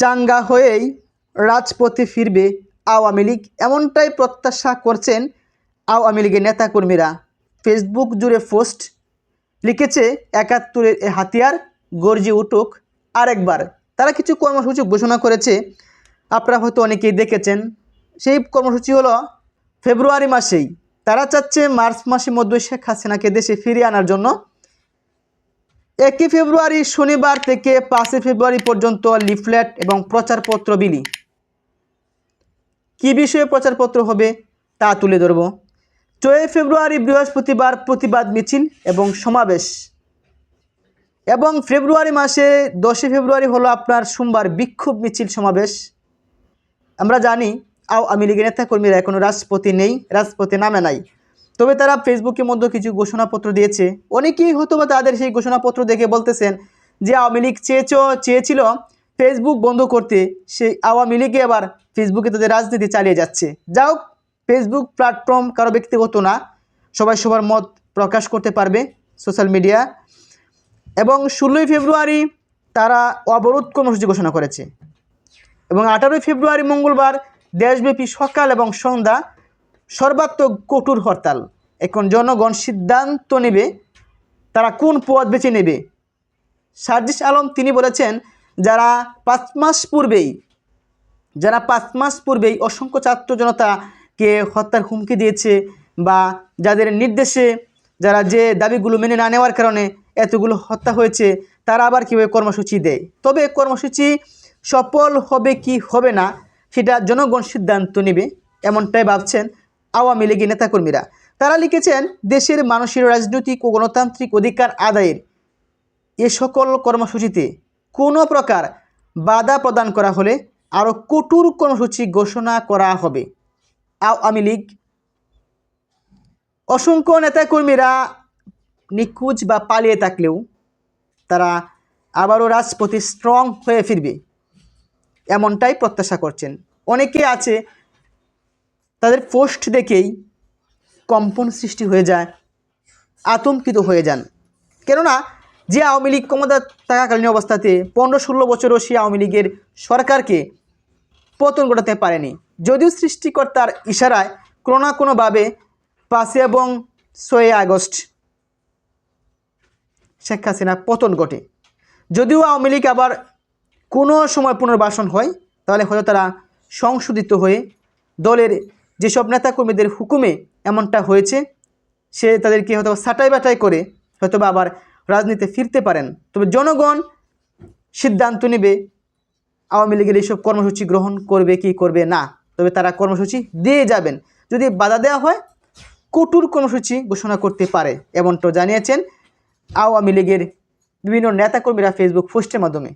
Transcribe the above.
চাঙ্গা হয়েই রাজপথে ফিরবে আওয়ামী লীগ। এমনটাই প্রত্যাশা করছেন আওয়ামী লীগের নেতাকর্মীরা। ফেসবুক জুড়ে পোস্ট লিখেছে, একাত্তরের এ হাতিয়ার গর্জি উঠুক আরেকবার। তারা কিছু কর্মসূচি ঘোষণা করেছে। আপনারা হয়তো অনেকেই দেখেছেন, সেই কর্মসূচি হলো ফেব্রুয়ারি মাসেই। তারা চাচ্ছে মার্চ মাসের মধ্যে শেখ হাসিনাকে দেশে ফিরিয়ে আনার জন্য একই ফেব্রুয়ারি শনিবার থেকে পাঁচই ফেব্রুয়ারি পর্যন্ত লিফলেট এবং প্রচারপত্র বিলি। কী বিষয়ে প্রচারপত্র হবে তা তুলে ধরব। চৌই ফেব্রুয়ারি বৃহস্পতিবার প্রতিবাদ মিছিল এবং সমাবেশ। এবং ফেব্রুয়ারি মাসে দশই ফেব্রুয়ারি হলো আপনার সোমবার বিক্ষোভ মিছিল সমাবেশ। আমরা জানি আওয়ামী লীগের নেতাকর্মীরা এখনও রাজপথে নেই, রাজপথে নামে নাই। তবে তারা ফেসবুকের মধ্যে কিছু ঘোষণাপত্র দিয়েছে। অনেকেই হয়তো বা তাদের সেই ঘোষণাপত্র দেখে বলতেছেন যে আওয়ামী লীগ চেয়েছ, চেয়েছিল ফেসবুক বন্ধ করতে। সেই আওয়ামী লীগে আবার ফেসবুকে তাদের রাজনীতি চালিয়ে যাচ্ছে। যাও ফেসবুক প্ল্যাটফর্ম কারও ব্যক্তিগত না। সবাই সবার মত প্রকাশ করতে পারবে সোশ্যাল মিডিয়া। এবং ষোলোই ফেব্রুয়ারি তারা অবরোধ কর্মসূচি ঘোষণা করেছে। এবং আঠারোই ফেব্রুয়ারি মঙ্গলবার দেশব্যাপী সকাল এবং সন্ধ্যা সর্বাত্মক কঠোর হরতাল। এখন জনগণ সিদ্ধান্ত নেবে তারা কোন পথ বেছে নেবে। সার্জিস আলম তিনি বলেছেন, যারা পাঁচ মাস পূর্বেই, যারা পাঁচ মাস পূর্বেই অসংখ্য ছাত্র জনতাকে হত্যার হুমকি দিয়েছে বা যাদের নির্দেশে যারা যে দাবিগুলো মেনে না নেওয়ার কারণে এতগুলো হত্যা হয়েছে, তারা আবার কীভাবে কর্মসূচি দেয়? তবে কর্মসূচি সফল হবে কি হবে না, সেটা জনগণ সিদ্ধান্ত নেবে, এমনটাই ভাবছেন আওয়ামী লীগের নেতাকর্মীরা। তারা লিখেছেন, দেশের মানুষের রাজনৈতিক ও গণতান্ত্রিক অধিকার আদায়ের এ সকল কর্মসূচিতে কোনো প্রকার বাধা প্রদান করা হলে আরও কঠোর কর্মসূচি ঘোষণা করা হবে। আওয়ামী লীগ। অসংখ্য নেতাকর্মীরা নিখোঁজ বা পালিয়ে থাকলেও তারা আবারও রাজপথে স্ট্রং হয়ে ফিরবে, এমনটাই প্রত্যাশা করছেন। অনেকে আছে তাদের পোস্ট দেখেই কম্পন সৃষ্টি হয়ে যায়, আতঙ্কিত হয়ে যান। কেননা, যে আওয়ামী লীগ ক্ষমতা থাকাকালীন অবস্থাতে পনেরো ষোলো বছরও সেই আওয়ামী লীগের সরকারকে পতন ঘটাতে পারেনি। যদিও সৃষ্টিকর্তার ইশারায় কোনো না কোনোভাবে পাঁচই এবং ছয়ই আগস্ট শেখ হাসিনা পতন ঘটে। যদিও আওয়ামী লীগ আবার কোনো সময় পুনর্বাসন হয়, তাহলে হয়তো তারা সংশোধিত হয়ে দলের যেসব নেতাকর্মীদের হুকুমে এমনটা হয়েছে, সে তাদেরকে হয়তো ছাটাই বাটাই করে হয়তো আবার রাজনীতিতে ফিরতে পারেন। তবে জনগণ সিদ্ধান্ত নেবে আওয়ামী লীগের এইসব কর্মসূচি গ্রহণ করবে কি করবে না। তবে তারা কর্মসূচি দিয়ে যাবেন। যদি বাধা দেওয়া হয়, কঠোর কর্মসূচি ঘোষণা করতে পারে, এমনটাও জানিয়েছেন আওয়ামী লীগের বিভিন্ন নেতাকর্মীরা ফেসবুক পোস্টের মাধ্যমে।